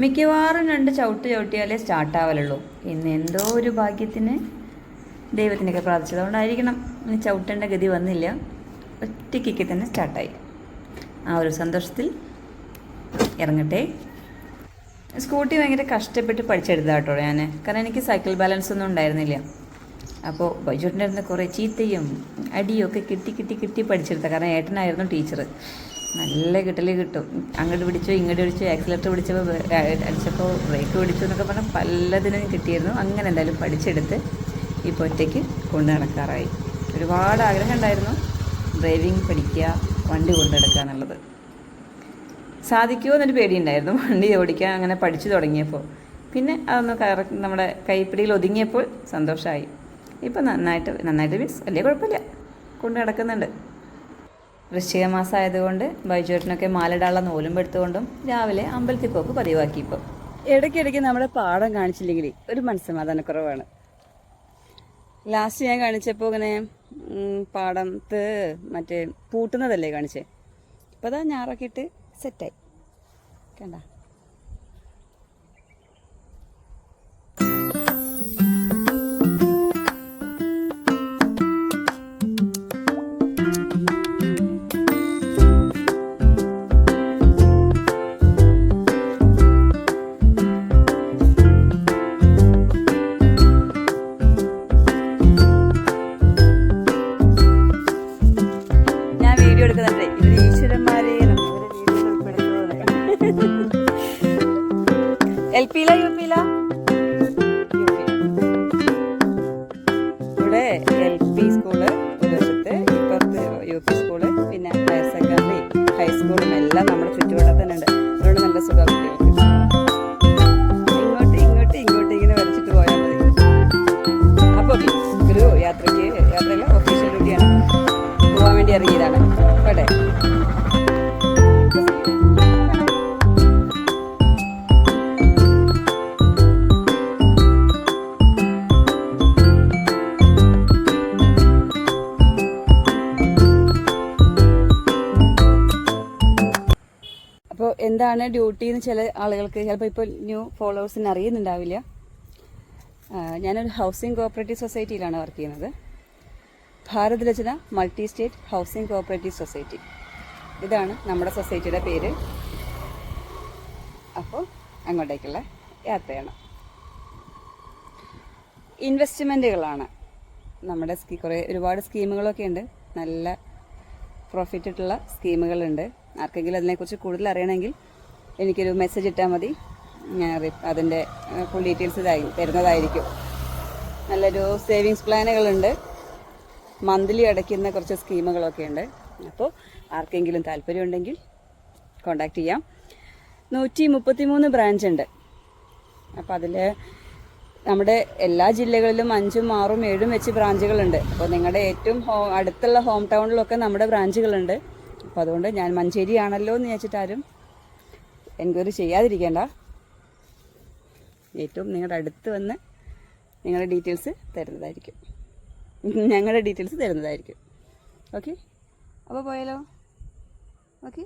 മിക്കവാറും രണ്ട് ചവിട്ട് ചവിട്ടിയാലേ സ്റ്റാർട്ടാവലുള്ളൂ ഇന്ന് എന്തോ ഒരു ഭാഗ്യത്തിന് ദൈവത്തിനൊക്കെ പ്രാർത്ഥിച്ചത് അതുകൊണ്ടായിരിക്കണം ഇനി ചവിട്ടേണ്ട ഗതി വന്നില്ല. ഒറ്റയ്ക്കൊക്കെ തന്നെ സ്റ്റാർട്ടായി ആ ഒരു സന്തോഷത്തിൽ ഇറങ്ങട്ടെ. സ്കൂട്ടി ഭയങ്കര കഷ്ടപ്പെട്ട് പഠിച്ചെടുത്താ കേട്ടോ ഞാൻ കാരണം എനിക്ക് സൈക്കിൾ ബാലൻസ് ഒന്നും ഉണ്ടായിരുന്നില്ല. അപ്പോൾ ബൈജോട്ടിന്റെ കുറേ ചീത്തയും അടിയും ഒക്കെ കിട്ടി കിട്ടി കിട്ടി പഠിച്ചെടുത്ത കാരണം ഏട്ടനായിരുന്നു ടീച്ചർ നല്ല കിട്ടൽ കിട്ടും. അങ്ങോട്ട് പിടിച്ചോ ഇങ്ങോട്ട് പിടിച്ചോ ആക്സിലേറ്റർ പിടിച്ചപ്പോൾ അടിച്ചപ്പോൾ ബ്രേക്ക് പിടിച്ചു എന്നൊക്കെ പറഞ്ഞാൽ പലതിനും കിട്ടിയിരുന്നു. അങ്ങനെ എന്തായാലും പഠിച്ചെടുത്ത് ഇപ്പോൾ ഒറ്റയ്ക്ക് കൊണ്ടു നടക്കാറായി. ഒരുപാട് ആഗ്രഹം ഉണ്ടായിരുന്നു. ഡ്രൈവിംഗ് പഠിക്കുക വണ്ടി കൊണ്ടു നടക്കുക എന്നുള്ളത്. സാധിക്കുമോ എന്നൊരു പേടിയുണ്ടായിരുന്നു. വണ്ടി ഓടിക്കാൻ അങ്ങനെ പഠിച്ചു തുടങ്ങിയപ്പോൾ പിന്നെ അതൊന്ന് കറ നമ്മുടെ കൈപ്പിടിയിൽ ഒതുങ്ങിയപ്പോൾ സന്തോഷമായി ഇപ്പം നന്നായിട്ട് നന്നായിട്ട് മീൻസ് വലിയ കുഴപ്പമില്ല. കൊണ്ട് നടക്കുന്നുണ്ട്. വൃശ്ചിക ആയതുകൊണ്ട് ബൈജുവേട്ടനൊക്കെ മാലിടാനുള്ള നൂലും എടുത്തുകൊണ്ടും രാവിലെ അമ്പലത്തിൽ പോക്ക് പതിവാക്കി ഇപ്പം. ഇടയ്ക്കിടയ്ക്ക് നമ്മുടെ പാടം കാണിച്ചില്ലെങ്കിൽ ഒരു മനസ്സമാധാനക്കുറവാണ്. ലാസ്റ്റ് ഞാൻ കാണിച്ചപ്പോൾ ഇങ്ങനെ പാടത്ത് മറ്റേ പൂട്ടുന്നതല്ലേ കാണിച്ചേ? അപ്പോൾ അതാ ഞാറൊക്കെ ഇട്ട് സെറ്റായി. കണ്ട? എൽ പിയില യു പിയില ഇവിടെ എൽ പി സ്കൂൾ ഒരു വശത്ത് ഇപ്പുറത്ത് യു പി സ്കൂൾ പിന്നെ ഹയർ സെക്കൻഡറി ഹൈസ്കൂളും എല്ലാം നമ്മുടെ ചുറ്റുപാടെ തന്നെ ഉണ്ട്. അതുകൊണ്ട് നല്ല സുഖം ഇങ്ങോട്ട് ഇങ്ങോട്ട് ഇങ്ങോട്ട് ഇങ്ങനെ വരച്ചിട്ട് പോയാൽ മതി. അപ്പോൾ ഒരു യാത്രയ്ക്ക് യാത്രയിലെ ഒഫീഷ്യൽ ഡ്യൂട്ടിയാണ് പോകാൻ വേണ്ടി ഇറങ്ങിയതാണ്. കേട്ടെ അപ്പോൾ എന്താണ് ഡ്യൂട്ടി എന്ന് ചില ആളുകൾക്ക്? ചിലപ്പോൾ ഇപ്പോൾ ന്യൂ ഫോളോവേഴ്സിന് അറിയുന്നുണ്ടാവില്ല. ഞാനൊരു ഹൗസിംഗ് കോഓപ്പറേറ്റീവ് സൊസൈറ്റിയിലാണ് വർക്ക് ചെയ്യുന്നത്. Bharat Rachana multi state housing cooperative society. ഇതാണ് നമ്മുടെ സൊസൈറ്റിയുടെ പേര്. അപ്പോൾ അങ്ങോട്ടേക്കുള്ള യാത്രയാണ്. ഇൻവെസ്റ്റ്മെന്റുകളാണ് നമ്മുടെ സ്കീ കുറേ ഒരുപാട് സ്കീമുകളൊക്കെ ഉണ്ട്. നല്ല പ്രോഫിറ്റ് ഇട്ടുള്ള സ്കീമുകളുണ്ട്. ആർക്കെങ്കിലും അതിനെക്കുറിച്ച് കൂടുതൽ അറിയണമെങ്കിൽ എനിക്കൊരു മെസ്സേജ് ഇട്ടാൽ മതി. ഞാൻ അതിന്റെ ഫുൾ ഡീറ്റെയിൽസ് ഇതായി തരുന്നതായിരിക്കും. നല്ലൊരു സേവിങ്സ് പ്ലാനുകളുണ്ട് മന്ത്ലി അടയ്ക്കുന്ന കുറച്ച് സ്കീമുകളൊക്കെ ഉണ്ട്. അപ്പോൾ ആർക്കെങ്കിലും താല്പര്യമുണ്ടെങ്കിൽ കോണ്ടാക്ട് ചെയ്യാം. നൂറ്റി മുപ്പത്തി മൂന്ന് ബ്രാഞ്ച് ഉണ്ട്. അപ്പോൾ അതിൽ നമ്മുടെ എല്ലാ ജില്ലകളിലും അഞ്ചും ആറും ഏഴും വെച്ച് ബ്രാഞ്ചുകളുണ്ട്. അപ്പോൾ നിങ്ങളുടെ ഏറ്റവും ഹോ അടുത്തുള്ള ഹോം ടൗണിലൊക്കെ നമ്മുടെ ബ്രാഞ്ചുകളുണ്ട്. അപ്പോൾ അതുകൊണ്ട് ഞാൻ മഞ്ചേരി ആണല്ലോ എന്ന് വിചാരിച്ചിട്ട് ആരും എൻക്വയറി ചെയ്യാതിരിക്കേണ്ട. ഏറ്റവും നിങ്ങളുടെ അടുത്ത് വന്ന് നിങ്ങളുടെ ഡീറ്റെയിൽസ് തരുന്നതായിരിക്കും. ഞങ്ങളുടെ ഡീറ്റെയിൽസ് തരുന്നതായിരിക്കും. ഓക്കെ അപ്പോൾ പോയാലോ? ഓക്കെ